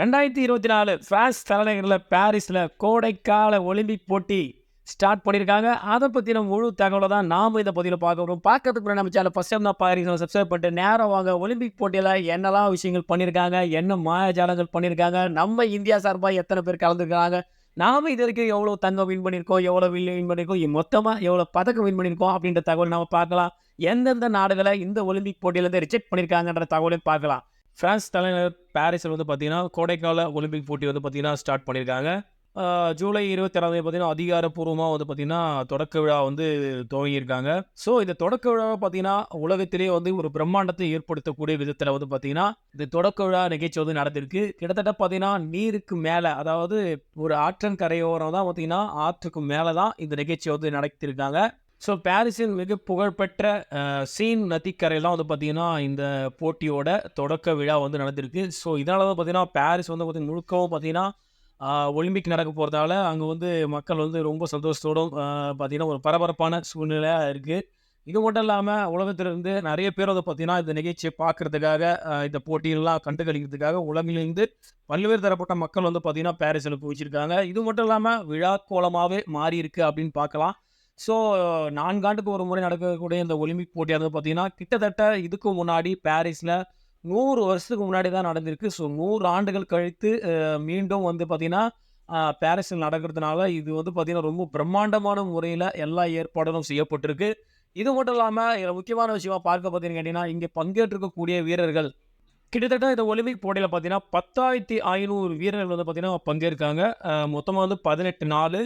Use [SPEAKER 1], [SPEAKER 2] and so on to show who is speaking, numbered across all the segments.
[SPEAKER 1] ரெண்டாயிரத்தி இருபத்தி நாலு பிரான்ஸ் தலைநகரில் பாரிஸில் கோடைக்கால ஒலிம்பிக் போட்டி ஸ்டார்ட் பண்ணியிருக்காங்க. அதை பற்றின முழு தகவலை தான் நாம் இந்த பதிவில் பார்க்க போகிறோம் பார்க்கறதுக்கு முன்னாடி நம்ம சேனல் ஃபஸ்ட் டைம் தான் பாரிஸ் சப்ஸ்கிரைப் பண்ணிட்டு நேரம் வாங்க. ஒலிம்பிக் போட்டியில் என்னெல்லாம் விஷயங்கள் பண்ணியிருக்காங்க? என்ன மாயாஜாலங்கள் பண்ணியிருக்காங்க? நம்ம இந்தியா சார்பாக எத்தனை பேர் கலந்துருக்காங்க? நாம இது வரைக்கும் எவ்வளோ தங்கம் வின் பண்ணியிருக்கோம்? எவ்வளோ வின் பண்ணியிருக்கோம்? மொத்தமாக எவ்வளோ பதக்கம் வின் பண்ணியிருக்கோம்? அப்படின்ற தகவல் நம்ம பார்க்கலாம். எந்தெந்த நாடுகளை இந்த ஒலிம்பிக் போட்டியிலேருந்து ரிஜெக்ட் பண்ணியிருக்காங்கன்ற தகவலையும் பார்க்கலாம். ஃப்ரான்ஸ் தலைநகர் பாரிஸில் வந்து பார்த்தீங்கன்னா கோடைக்கால ஒலிம்பிக் போட்டி வந்து பார்த்தீங்கன்னா ஸ்டார்ட் பண்ணியிருக்காங்க. ஜூலை இருபத்தி ஆறாம் தேதி பார்த்தீங்கன்னா அதிகாரப்பூர்வமாக வந்து பார்த்திங்கன்னா தொடக்க விழா வந்து துவங்கியிருக்காங்க. ஸோ இந்த தொடக்க விழாவை பார்த்தீங்கன்னா உலகத்திலேயே வந்து ஒரு பிரம்மாண்டத்தை ஏற்படுத்தக்கூடிய விதத்தில் வந்து பார்த்தீங்கன்னா இந்த தொடக்க விழா நிகழ்ச்சி வந்து நடந்திருக்கு. கிட்டத்தட்ட பார்த்தீங்கன்னா நீருக்கு மேலே அதாவது ஒரு ஆற்றங்கரையோரம் தான் பார்த்தீங்கன்னா ஆற்றுக்கு மேலே தான் இந்த நிகழ்ச்சி வந்து நடத்தியிருக்காங்க. ஸோ பாரிஸின் மிக புகழ்பெற்ற சீன் நதிக்கரையெல்லாம் வந்து பார்த்தீங்கன்னா இந்த போட்டியோட தொடக்க விழா வந்து நடந்திருக்கு. ஸோ இதனால தான் பார்த்தீங்கன்னா பாரிஸ் வந்து பார்த்தீங்கன்னா முழுக்கவும் பார்த்தீங்கன்னா ஒலிம்பிக் நடக்க போகிறதால அங்கே வந்து மக்கள் வந்து ரொம்ப சந்தோஷத்தோடும் பார்த்திங்கன்னா பார்த்தீங்கன்னா ஒரு பரபரப்பான சூழ்நிலையாக இருக்குது இது மட்டும் இல்லாமல் உலகத்திலிருந்து நிறைய பேர் வந்து பார்த்திங்கன்னா இந்த நிகழ்ச்சியை பார்க்குறதுக்காக இந்த போட்டியெல்லாம் கண்டுகளிக்கிறதுக்காக உலகிலிருந்து பல்வேறு தரப்பட்ட மக்கள் வந்து பார்த்தீங்கன்னா பாரிஸில் குவிச்சிருக்காங்க இது மட்டும் இல்லாமல் விழா கோலமாகவே மாறி அப்படின்னு பார்க்கலாம். ஸோ நான்காண்டுக்கு ஒரு முறை நடக்கக்கூடிய இந்த ஒலிம்பிக் போட்டியானது பார்த்தீங்கன்னா கிட்டத்தட்ட இதுக்கு முன்னாடி பாரிஸில் நூறு வருஷத்துக்கு முன்னாடி தான் நடந்திருக்கு. ஸோ நூறு ஆண்டுகள் கழித்து மீண்டும் வந்து பார்த்திங்கன்னா பாரிஸில் நடக்கிறதுனால இது வந்து பார்த்திங்கன்னா ரொம்ப பிரம்மாண்டமான முறையில் எல்லா ஏற்பாடுகளும் செய்யப்பட்டிருக்கு. இது மட்டும் இல்லாமல் இதில் முக்கியமான விஷயமா பார்க்க பார்த்தீங்கன்னு கேட்டிங்கன்னா இங்கே பங்கேற்றிருக்கக்கூடிய வீரர்கள். கிட்டத்தட்ட இந்த ஒலிம்பிக் போட்டியில் பார்த்தீங்கன்னா பத்தாயிரத்தி ஐநூறு வீரர்கள் வந்து பார்த்தீங்கன்னா பங்கேற்காங்க. மொத்தமாக வந்து பதினெட்டு நாலு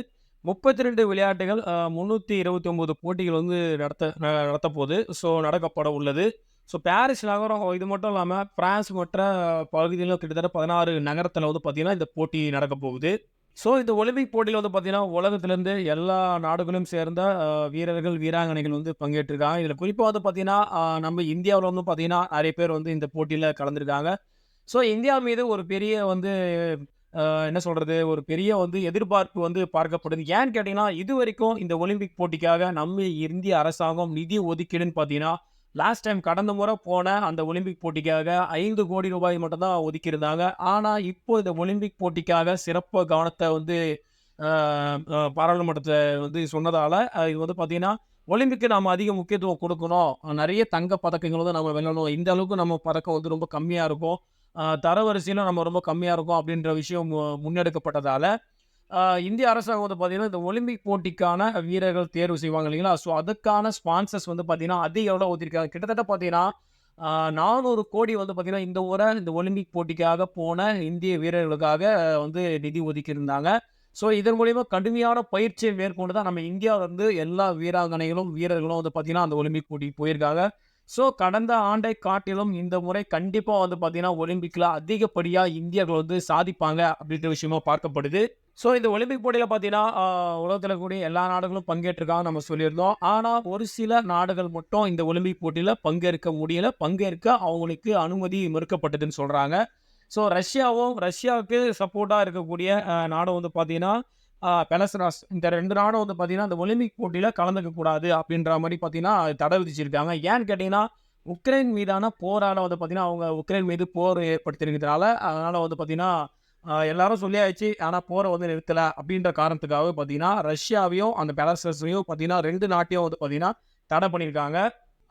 [SPEAKER 1] முப்பத்தி ரெண்டு விளையாட்டுகள் முந்நூற்றி இருபத்தி ஒம்பது போட்டிகள் வந்து நடத்த ந- நடத்த போகுது ஸோ நடக்கப்பட உள்ளது. ஸோ பாரிஸ் நகரம் இது மட்டும் இல்லாமல் பிரான்ஸ் மற்ற பகுதியிலும் கிட்டத்தட்ட பதினாறு நகரத்தில் வந்து பார்த்திங்கன்னா இந்த போட்டி நடக்க போகுது. ஸோ இந்த ஒலிம்பிக் போட்டியில் வந்து பார்த்தீங்கன்னா உலகத்துலேருந்து எல்லா நாடுகளும் சேர்ந்த வீரர்கள் வீராங்கனைகள் வந்து பங்கேற்றிருக்காங்க. இதில் குறிப்பாக வந்து பார்த்திங்கன்னா நம்ம இந்தியாவில் வந்து பார்த்திங்கன்னா நிறைய பேர் வந்து இந்த போட்டியில் கலந்துருக்காங்க. ஸோ இந்தியா மீது ஒரு பெரிய வந்து என்ன சொல்கிறது ஒரு பெரிய வந்து எதிர்பார்ப்பு வந்து பார்க்கப்படுது. ஏன்னு கேட்டிங்கன்னா இது வரைக்கும் இந்த ஒலிம்பிக் போட்டிக்காக நம்ம இந்திய அரசாங்கம் நிதி ஒதுக்கீடுன்னு பார்த்தீங்கன்னா லாஸ்ட் டைம் கடந்த முறை போன அந்த ஒலிம்பிக் போட்டிக்காக ஐந்து கோடி ரூபாய் மட்டும்தான் ஒதுக்கியிருந்தாங்க. ஆனால் இப்போ இந்த ஒலிம்பிக் போட்டிக்காக சிறப்பு கவனத்தை வந்து பாராளுமன்றத்தை வந்து சொன்னதால் இது வந்து பார்த்திங்கன்னா ஒலிம்பிக்கு நம்ம அதிக முக்கியத்துவம் கொடுக்கணும். நிறைய தங்க பதக்கங்கள் வந்து நம்ம விளையாடணும் இந்த அளவுக்கு நம்ம பதக்கம் வந்து ரொம்ப கம்மியாக இருக்கும். தரவரிசையிலும் நம்ம ரொம்ப கம்மியாக இருக்கும் அப்படின்ற விஷயம் மு- முன்னெடுக்கப்பட்டதால் இந்திய அரசாங்கம் வந்து பார்த்தீங்கன்னா இந்த ஒலிம்பிக் போட்டிக்கான வீரர்கள் தேர்வு செய்வாங்க இல்லைங்களா? ஸோ அதுக்கான ஸ்பான்சர்ஸ் வந்து பார்த்தீங்கன்னா அதிக எவ்வளோ ஊற்றிருக்காங்க கிட்டத்தட்ட பார்த்தீங்கன்னா நானூறு கோடி வந்து பார்த்தீங்கன்னா இந்த முறை இந்த ஒலிம்பிக் போட்டிக்காக போன இந்திய வீரர்களுக்காக வந்து நிதி ஒதுக்கியிருந்தாங்க. ஸோ இதன் மூலிமா கடுமையான பயிற்சியை மேற்கொண்டு தான் நம்ம இந்தியாவிலேருந்து எல்லா வீராங்கனைகளும் வீரர்களும் வந்து பார்த்திங்கன்னா அந்த ஒலிம்பிக் போட்டிக்கு போயிருக்காங்க. ஸோ கடந்த ஆண்டை காட்டிலும் இந்த முறை கண்டிப்பாக வந்து பார்த்தீங்கன்னா ஒலிம்பிக்கில் அதிகப்படியாக இந்தியர்கள் வந்து சாதிப்பாங்க அப்படின்ற விஷயமா பார்க்கப்படுது. ஸோ இந்த ஒலிம்பிக் போட்டியில் பார்த்தீங்கன்னா உலகத்தில் கூடிய எல்லா நாடுகளும் பங்கேற்றிருக்காங்க நம்ம சொல்லியிருந்தோம். ஆனால் ஒரு சில நாடுகள் மட்டும் இந்த ஒலிம்பிக் போட்டியில் பங்கேற்க முடியல. பங்கேற்க அவங்களுக்கு அனுமதி மறுக்கப்பட்டதுன்னு சொல்கிறாங்க ஸோ ரஷ்யாவும் ரஷ்யாவுக்கு சப்போர்ட்டாக இருக்கக்கூடிய நாடும் வந்து பார்த்தீங்கன்னா பெலசராஸ் இந்த ரெண்டு நாடும் வந்து பார்த்தீங்கன்னா இந்த ஒலிம்பிக் போட்டியில் கலந்துக்க கூடாது அப்படின்ற மாதிரி பார்த்தீங்கன்னா தடை விதிச்சிருக்காங்க. ஏன்னு கேட்டிங்கன்னா உக்ரைன் மீதான போரால் வந்து பார்த்தீங்கன்னா அவங்க உக்ரைன் மீது போர் ஏற்படுத்தியிருக்கிறதுனால அதனால் வந்து பார்த்தீங்கன்னா எல்லாரும் சொல்லியாச்சு ஆனால் போரை வந்து நிறுத்தலை அப்படின்ற காரணத்துக்காக பார்த்தீங்கன்னா ரஷ்யாவையும் அந்த பெலசரஸையும் பார்த்தீங்கன்னா ரெண்டு நாட்டையும் வந்து பார்த்தீங்கன்னா தடை பண்ணியிருக்காங்க.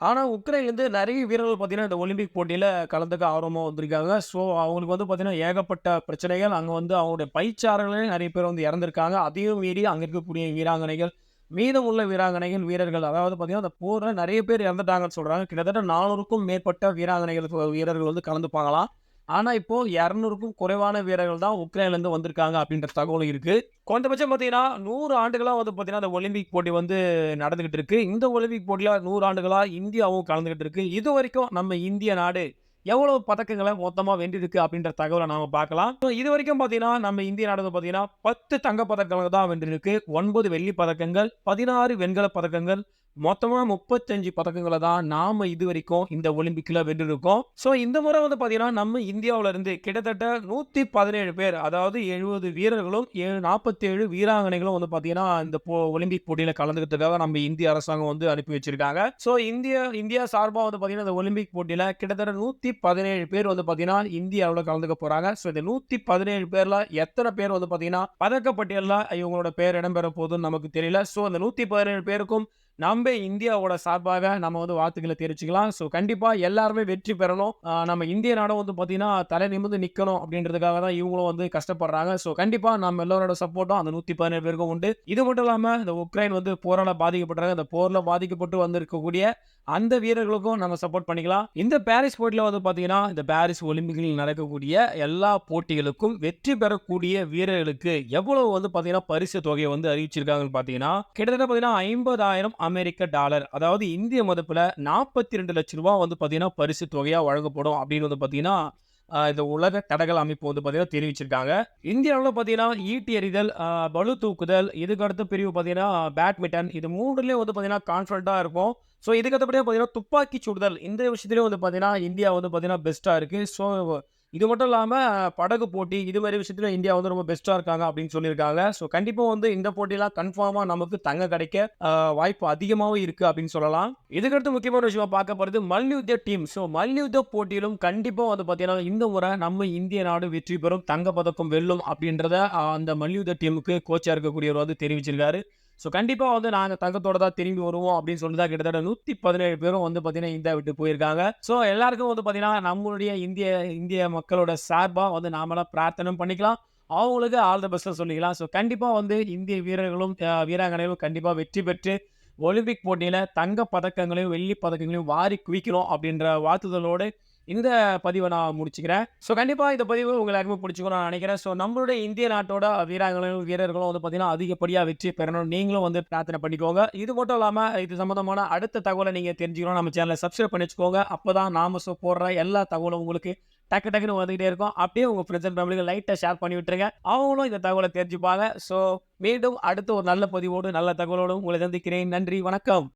[SPEAKER 1] ஆனால் உக்ரைன்லேருந்து நிறைய வீரர்கள் பார்த்தீங்கன்னா இந்த ஒலிம்பிக் போட்டியில் கலந்துக்க ஆர்வமாக வந்திருக்காங்க. ஸோ அவங்களுக்கு வந்து பார்த்தீங்கன்னா ஏகப்பட்ட பிரச்சனைகள். அங்கே வந்து அவங்களுடைய பயிற்சியாளர்களே நிறைய பேர் வந்து இறந்துருக்காங்க. அதையும் மீறி அங்கே இருக்கக்கூடிய வீராங்கனைகள் மீதம் உள்ள வீராங்கனைகள் வீரர்கள் அதாவது பார்த்திங்கன்னா அந்த போரில் நிறைய பேர் இறந்துட்டாங்கன்னு சொல்கிறாங்க கிட்டத்தட்ட நானூறுக்கும் மேற்பட்ட வீராங்கனைகள் வீரர்கள் வந்து கலந்துப்பாங்களாம் ஆனால் இப்போது இரநூறுக்கும் குறைவான வீரர்கள் தான் உக்ரைன்லேருந்து வந்திருக்காங்க அப்படின்ற தகவலும் இருக்குது குறைந்தபட்சம் பார்த்தீங்கன்னா நூறு ஆண்டுகளாக வந்து பார்த்தீங்கன்னா அந்த ஒலிம்பிக் போட்டி வந்து நடந்துகிட்டு இருக்கு. இந்த ஒலிம்பிக் போட்டியில் நூறு ஆண்டுகளாக இந்தியாவும் கலந்துகிட்டு இருக்கு. இது வரைக்கும் நம்ம இந்திய நாடு எவ்வளவு பதக்கங்களை மொத்தமாக வென்றிருக்கு அப்படின்ற தகவலை நாம பார்க்கலாம். இது வரைக்கும் பார்த்தீங்கன்னா நம்ம இந்திய நாடு பார்த்தீங்கன்னா பத்து தங்க பதக்கங்கள் தான் வென்றிருக்கு. ஒன்பது வெள்ளி பதக்கங்கள் பதினாறு வெண்கல பதக்கங்கள் மொத்தமாக முப்பத்தஞ்சு பதக்கங்களை தான் நாம் இது வரைக்கும் இந்த ஒலிம்பிக்கில் வென்றிருக்கோம். ஸோ இந்த முறை வந்து பார்த்தீங்கன்னா, நம்ம இந்தியாவிலேருந்து இருந்து கிட்டத்தட்ட 117 பேர் அதாவது 70 வீரர்களும், ஏழு நாற்பத்தேழு வீராங்கனைகளும் வந்து பார்த்தீங்கன்னா, இந்த போ ஒலிம்பிக் போட்டியில் கலந்துக்கிறதுக்காக நம்ம இந்திய அரசாங்கம் வந்து அனுப்பி வச்சிருக்காங்க. ஸோ இந்தியா இந்தியா சார்பாக வந்து பார்த்தீங்கன்னா, இந்த ஒலிம்பிக் போட்டியில் கிட்டத்தட்ட 117 பேர் வந்து பார்த்தீங்கன்னா, இந்தியாவில் கலந்துக்க போகிறாங்க ஸோ இந்த நூற்றி பதினேழு பேரில் எத்தனை பேர் வந்து பார்த்தீங்கன்னா, பதக்கப்பட்டியலில் இவங்களோட பேர் இடம்பெற போகுதுன்னு நமக்கு தெரியல. ஸோ அந்த 117 பேருக்கும் நம்ப இந்தியாவோட சார்பாக நம்ம வந்து வாழ்த்துக்கள தெரிவிச்சுக்கலாம். ஸோ கண்டிப்பாக எல்லாருமே வெற்றி பெறணும். நம்ம இந்திய நாடும் வந்து பார்த்தீங்கன்னா, தலை நிமிர்ந்து நிற்கணும் அப்படின்றதுக்காக தான் இவங்களும் வந்து கஷ்டப்படுறாங்க. ஸோ கண்டிப்பாக நம்ம எல்லாரோட சப்போர்ட்டும் அந்த 117 பேருக்கும் உண்டு. இது மட்டும் இல்லாமல் இந்த உக்ரைன் வந்து போரால் பாதிக்கப்பட்டாங்க. இந்த போரில் பாதிக்கப்பட்டு வந்திருக்கக்கூடிய அந்த வீரர்களுக்கும் நம்ம சப்போர்ட் பண்ணிக்கலாம். இந்த பாரிஸ் போட்டியில் வந்து பார்த்தீங்கன்னா, இந்த பாரிஸ் ஒலிம்பிக்கில் நடக்கக்கூடிய எல்லா போட்டிகளுக்கும் வெற்றி பெறக்கூடிய வீரர்களுக்கு எவ்வளவு வந்து பார்த்தீங்கன்னா, பரிசு தொகையை வந்து அறிவிச்சிருக்காங்கன்னு பார்த்தீங்கன்னா, கிட்டத்தட்ட பார்த்தீங்கன்னா, 50,000 அமெரிக்க டாலர் அதாவது இந்திய மதப்பில் நாற்பத்தி ரெண்டு லட்ச ரூபா வந்து பார்த்தீங்கன்னா, பரிசு தொகையாக வழங்கப்படும் அப்படின்னு வந்து பார்த்தீங்கன்னா, இந்த உலக தடகள் அமைப்பு வந்து பார்த்தீங்கன்னா தெரிவிச்சிருக்காங்க. இந்தியாவில் பார்த்தீங்கன்னா, ஈட்டி எறிதல், பலு பளு தூக்குதல், இதுக்கு அடுத்த பிரிவு பார்த்தீங்கன்னா, பேட்மிட்டன் இது 3லயும் வந்து பார்த்தீங்கன்னா, கான்ஃபிடண்ட்டாக இருக்கும். ஸோ இதுக்கடுத்தபடியாக பார்த்தீங்கன்னா, துப்பாக்கி சுடுதல் இந்த விஷயத்துலேயும் வந்து பார்த்தீங்கன்னா, இந்தியா வந்து பார்த்தீங்கன்னா பெஸ்ட்டாக இருக்குது ஸோ இது மட்டும் இல்லாமல் படகு போட்டி இது மாதிரி விஷயத்தில இந்தியா வந்து ரொம்ப பெஸ்ட்டாக இருக்காங்க அப்படின்னு சொல்லியிருக்காங்க. ஸோ கண்டிப்பாக வந்து இந்த போட்டிலாம் கன்ஃபார்மாக நமக்கு தங்க கிடைக்க வாய்ப்பு அதிகமாகவும் இருக்குது அப்படின்னு சொல்லலாம். இதுக்கடுத்து முக்கியமான விஷயமா பார்க்க போகிறது மல்யுத்த டீம். ஸோ மல்யுத்த போட்டியிலும் கண்டிப்பாக வந்து பார்த்தீங்கன்னா, இந்த முறை நம்ம இந்திய நாடு வெற்றி பெறும், தங்க பதக்கம் வெல்லும் அப்படின்றத அந்த மல்யுத்த டீமுக்கு கோச்சாக இருக்கக்கூடியவர் வந்து தெரிவிச்சிருக்காரு. ஸோ கண்டிப்பாக வந்து நாங்கள் தங்கத்தோட தான் திரும்பி வருவோம் அப்படின்னு சொல்லி தான் கிட்டத்தட்ட 117 பேரும் வந்து பார்த்தீங்கன்னா, இந்தியா விட்டு போயிருக்காங்க. ஸோ எல்லாருக்கும் வந்து பார்த்தீங்கன்னா, நம்மளுடைய இந்திய இந்திய மக்களோட சார்பாக வந்து நாமெல்லாம் பிரார்த்தனை பண்ணிக்கலாம். அவங்களுக்கு ஆல் த பெஸ்ட்டாக சொல்லிக்கலாம். ஸோ கண்டிப்பாக வந்து இந்திய வீரர்களும், வீராங்கனைகளும் கண்டிப்பாக வெற்றி பெற்று ஒலிம்பிக் போட்டியில் தங்க பதக்கங்களையும், வெள்ளி பதக்கங்களையும் வாரி குவிக்கணும் அப்படின்ற வாழ்த்துதலோடு இந்த பதிவை நான் முடிச்சுக்கிறேன். ஸோ கண்டிப்பாக இந்த பதிவு உங்க எல்லாருமே பிடிச்சிக்கணும் நான் நினைக்கிறேன். ஸோ நம்மளுடைய இந்திய நாட்டோட வீராங்கனும் வீரர்களும் வந்து பார்த்தீங்கன்னா, அதிகப்படியாக வெற்றி பெறணும். நீங்களும் வந்து பிரார்த்தனை பண்ணிக்கோங்க. இது மட்டும் இல்லாமல் இது சம்மந்தமான அடுத்த தகவலை நீங்கள் தெரிஞ்சுக்கணும் நம்ம சேனலை சப்ஸ்கிரைப் பண்ணி வச்சுக்கோங்க. அப்பதான் நாம ஸோ போடுற எல்லா தகவலும் உங்களுக்கு டக்கு டக்குன்னு வந்துகிட்டே இருக்கும். அப்படியே உங்கள் ஃப்ரெண்ட்ஸ் அண்ட் ஃபேமிலிக்கு லைட்டாக ஷேர் பண்ணி விட்டுருங்க. அவங்களும் இந்த தகவலை தெரிஞ்சுப்பாங்க. ஸோ மீண்டும் அடுத்த ஒரு நல்ல பதிவோடு, நல்ல தகவலோடு உங்களை சந்திக்கிறேன். நன்றி, வணக்கம்.